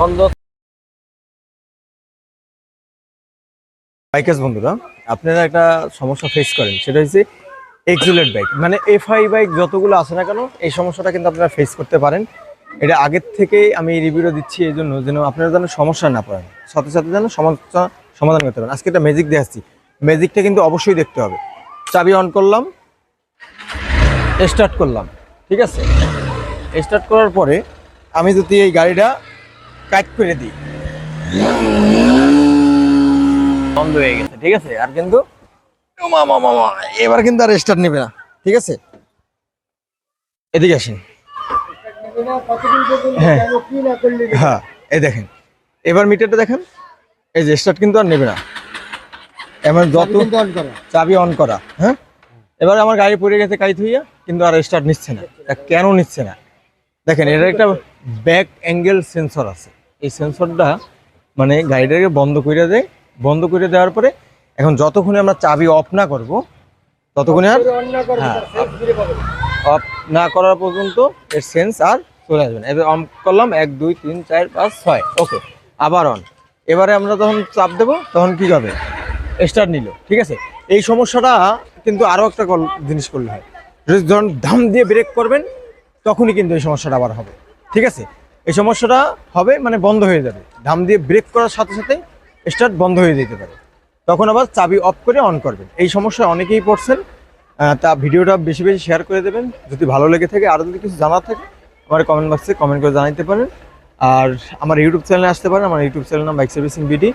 বন্ধ। বাইকার্স বন্ধুরা, আপনারা একটা সমস্যা ফেস করেন, সেটা হচ্ছে এক্সুলেট বাইক। মানে এফআই বাইক যতগুলো আছে না কেন, এই সমস্যাটা কিন্তু আপনারা ফেস করতে পারেন। এটা আগের থেকে আমি রিভিউটা দিচ্ছি এই জন্য, যেন আপনারা যেন সমস্যা না পড়েন। সাথে সাথে যেন সমস্যা সমাধান করতে পারেন। আজকে একটা ম্যাজিক দিয়ে আসছি। ম্যাজিকটা কিন্তু অবশ্যই দেখতে হবে। চাবি অন করলাম স্টার্ট করলাম, ঠিক আছে? স্টার্ট করার পরে আমি যদি এই গাড়িটা কাট করে দিই। বন্ধ হয়ে গেছে ঠিক আছে? আর কিন্তু? ও মা মা মা মা, এবার কিন্তু আর স্টার্ট নেবে না ঠিক আছে? এদিকে আসেন। হ্যাঁ। হ্যাঁ এই দেখেন এবার মিটারটা দেখেন এই যে স্টার্ট কিন্তু আর নেবে না। এবার যত চাবি অন করা। হ্যাঁ? এবার আমার গাড়ি পড়ে গেছে কাই থুইয়া কিন্তু আর স্টার্ট নিচ্ছে না কেন নিচ্ছে না? দেখেন এটার একটা ব্যাক অ্যাঙ্গেল সেন্সর আছে। এই সেন্সরটা মানে গাড়িটাকে বন্ধ করে দেয়। বন্ধ করে দেওয়ার পরে এখন যতক্ষণে আমরা চাবি অফ না করব ততক্ষণে আর হ্যাঁ অফ না। করার পর্যন্ত এর সেন্স আর চলে আসবে না। এবার অন করলাম এক দুই তিন চার পাঁচ ছয়। ওকে আবার অন এবারে আমরা যখন চাপ দেবো তখন কি হবে স্টার্ট নিল ঠিক আছে? এই সমস্যাটা কিন্তু আরও একটা কল- জিনিস করলে হয়। যদি যখন ধাম দিয়ে ব্রেক করবেন তখনই কিন্তু এই সমস্যাটা আবার হবে ঠিক আছে? এই সমস্যাটা হবে মানে বন্ধ হয়ে যাবে। ধাম দিয়ে ব্রেক করার সাথে সাথে স্টার্ট বন্ধ হয়ে যেতে পারে। তখন আবার চাবি অফ করে অন করবেন। এই সমস্যা অনেকেই পড়ছেন। তা ভিডিওটা বেশি বেশি শেয়ার করে দেবেন। যদি ভালো লেগে থাকে, আরও যদি কিছু জানার থাকে, আমার কমেন্ট বক্সে কমেন্ট করে জানাইতে পারেন। আর আমার ইউটিউব চ্যানেলে আসতে পারেন। আমার ইউটিউব চ্যানেল নাম বাইক সার্ভিসিং বিডি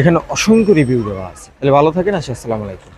এখানে অসংখ্য রিভিউ দেওয়া আছে। তাহলে ভালো থাকেন আসি আসসালামু আলাইকুম।